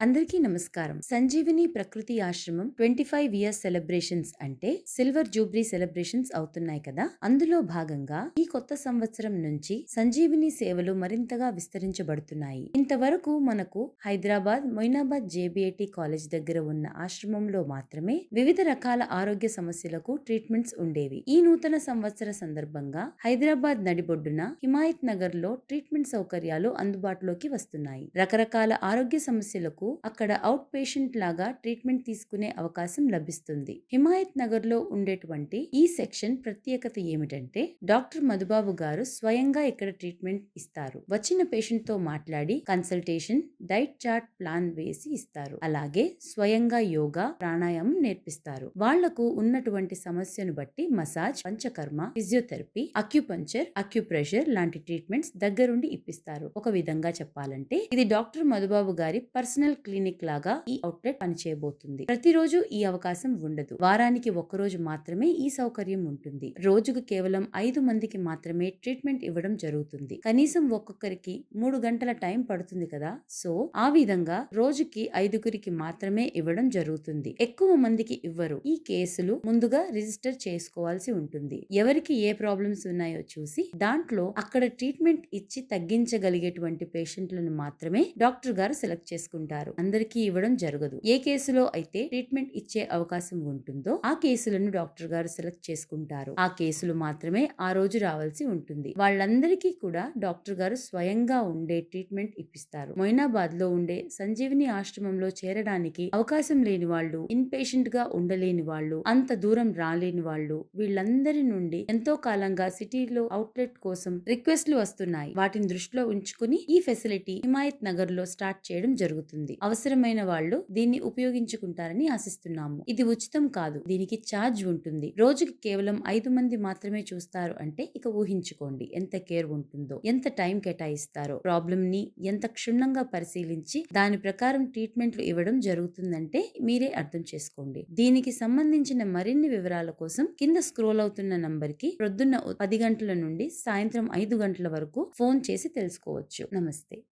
అందరికీ నమస్కారం. Sanjeevini Prakriti Ashramam twenty five years celebrations అంటే సిల్వర్ జూబ్లీ సెలబ్రేషన్స్ అవుతున్నాయి కదా? అందులో భాగంగా ఈ కొత్త సంవత్సరం నుంచి సంజీవిని సేవలు మరింతగా విస్తరించబడుతున్నాయి. ఇంతవరకు మనకు హైదరాబాద్ మొయినాబాద్ జేబిఐటి కాలేజ్ దగ్గర ఉన్న ఆశ్రమంలో మాత్రమే వివిధ రకాల ఆరోగ్య సమస్యలకు ట్రీట్మెంట్స్ ఉండేవి. ఈ నూతన సంవత్సర సందర్భంగా హైదరాబాద్ నడిబొడ్డున హిమాయత్ నగర్లో ట్రీట్మెంట్ సౌకర్యాలు అందుబాటులోకి వస్తున్నాయి. రకరకాల ఆరోగ్య సమస్యలకు అక్కడ అవుట్ పేషెంట్ లాగా ట్రీట్మెంట్ తీసుకునే అవకాశం లభిస్తుంది. హిమాయత్ నగర్లో ఉండేటువంటి ఈ సెక్షన్ ప్రత్యేకత ఏమిటంటే డాక్టర్ మధుబాబు గారు స్వయంగా ఇక్కడ ట్రీట్మెంట్ ఇస్తారు. వచ్చిన పేషెంట్తో మాట్లాడి కన్సల్టేషన్ డైట్ చార్ట్ ప్లాన్ వేసి ఇస్తారు. అలాగే స్వయంగా యోగా ప్రాణాయామం నేర్పిస్తారు. వాళ్ళకు ఉన్నటువంటి సమస్యను బట్టి massage panchakarma physiotherapy acupuncture acupressure లాంటి ట్రీట్మెంట్స్ దగ్గరుండి ఇప్పిస్తారు. ఒక విధంగా చెప్పాలంటే ఇది డాక్టర్ మధుబాబు గారి పర్సనల్ క్లినిక్ లాగా ఈ అవుట్లెట్ పనిచేయబోతుంది. ప్రతిరోజు ఈ అవకాశం ఉండదు. వారానికి ఒక్కరోజు మాత్రమే ఈ సౌకర్యం ఉంటుంది. రోజుకు కేవలం ఐదు మందికి మాత్రమే ట్రీట్మెంట్ ఇవ్వడం జరుగుతుంది. కనీసం ఒక్కొక్కరికి మూడు గంటల టైం పడుతుంది కదా? సో ఆ విధంగా రోజుకి ఐదుగురికి మాత్రమే ఇవ్వడం జరుగుతుంది. ఎక్కువ మందికి ఇవ్వరు. ఈ కేసులు ముందుగా రిజిస్టర్ చేసుకోవాల్సి ఉంటుంది. ఎవరికి ఏ ప్రాబ్లమ్స్ ఉన్నాయో చూసి దాంట్లో అక్కడ ట్రీట్మెంట్ ఇచ్చి తగ్గించగలిగేటువంటి పేషెంట్లను మాత్రమే డాక్టర్ గారు సెలెక్ట్ చేసుకుంటారు. అందరికీ ఇవ్వడం జరగదు. ఏ కేసులో అయితే ట్రీట్మెంట్ ఇచ్చే అవకాశం ఉంటుందో ఆ కేసులను డాక్టర్ గారు సెలెక్ట్ చేసుకుంటారు. ఆ కేసులు మాత్రమే ఆ రోజు రావాల్సి ఉంటుంది. వాళ్ళందరికీ కూడా డాక్టర్ గారు స్వయంగా ఉండే ట్రీట్మెంట్ ఇప్పిస్తారు. మొయినాబాద్లో ఉండే సంజీవిని ఆశ్రమంలో చేరడానికి అవకాశం లేని వాళ్ళు ఇన్ పేషెంట్గా ఉండలేని వాళ్ళు అంత దూరం రాలేని వాళ్ళు వీళ్ళందరి నుండి ఎంతో కాలంగా సిటీలో అవుట్లెట్ కోసం రిక్వెస్ట్లు వస్తున్నాయి. వాటిని దృష్టిలో ఉంచుకుని ఈ ఫెసిలిటీ హిమాయత్ నగర్లో స్టార్ట్ చేయడం జరుగుతుంది. అవసరమైన వాళ్ళు దీన్ని ఉపయోగించుకుంటారని ఆశిస్తున్నాము. ఇది ఉచితం కాదు. దీనికి ఛార్జ్ ఉంటుంది. రోజుకి కేవలం ఐదు మంది మాత్రమే చూస్తారు అంటే ఇక ఊహించుకోండి. ఎంత కేర్ ఉంటుందో ఎంత టైం కేటాయిస్తారో ప్రాబ్లం ని ఎంత క్షుణ్ణంగా పరిశీలించి దాని ప్రకారం ట్రీట్మెంట్లు ఇవ్వడం జరుగుతుందంటే మీరే అర్థం చేసుకోండి. దీనికి సంబంధించిన మరిన్ని వివరాల కోసం కింద స్క్రోల్ అవుతున్న నంబర్కి ప్రొద్దున్న పది గంటల నుండి సాయంత్రం ఐదు గంటల వరకు ఫోన్ చేసి తెలుసుకోవచ్చు. నమస్తే.